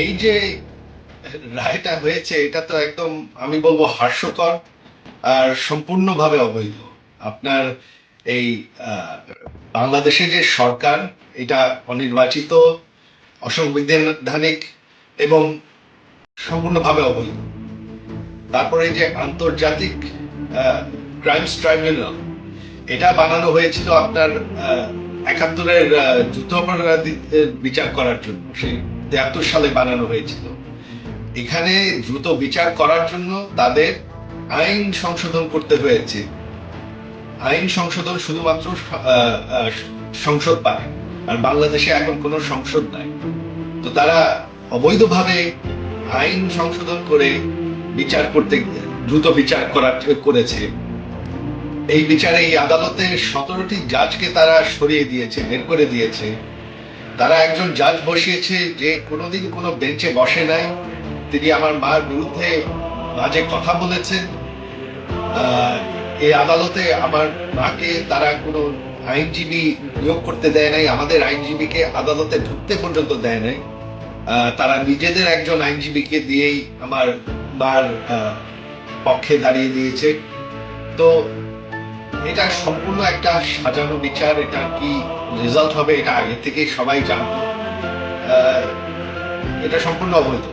এই যে রায়টা হয়েছে, এটা তো একদম, আমি বলব হাস্যকর আর সম্পূর্ণভাবে অবৈধ। আপনার এই বাংলাদেশে যে সরকার, এটা অনির্বাচিত, অসংবিধানিক এবং সম্পূর্ণভাবে অবৈধ। তারপরে যে আন্তর্জাতিক ক্রাইমস ট্রাইব্যুনাল, এটা বানানো হয়েছিল আপনার একাত্তরের যুদ্ধাপরাধীদের বিচার করার জন্য। সেই তেহাত্তর সালে বানানো হয়েছিল। এখানে দ্রুত বিচার করার জন্য তাদের আইন সংশোধন করতে হয়েছে। আইন সংশোধন শুধুমাত্র সংসদ পারে আর বাংলাদেশে এখন কোনো সংসদ নাই। তো তারা অবৈধভাবে আইন সংশোধন করে বিচার করতে দ্রুত বিচার করা করেছে, এই বিচারে এই আদালতে সতেরোটি জাজকে তারা সরিয়ে দিয়েছে, বের করে দিয়েছে। তারা একজন জাজ বসিয়েছে যে কোনোদিন কোনো বেঞ্চে বসে নাই। তিনি আমার মার বিরুদ্ধে বাজে কথা বলেছেন। এই আদালতে আমার মাকে তারা কোনো আইনজীবী নিয়োগ করতে দেয় নাই, আমাদের আইনজীবীকে আদালতে ঢুকতে পর্যন্ত দেয় নাই। তারা নিজেদের একজন আইনজীবীকে দিয়েই আমার মার পক্ষে দাঁড়িয়ে দিয়েছে। তো এটা সম্পূর্ণ একটা সাজানো বিচার, এটা কি রেজাল্ট হবে, এটা আগে থেকে সবাই জানতো এটা সম্পূর্ণ অবৈধ।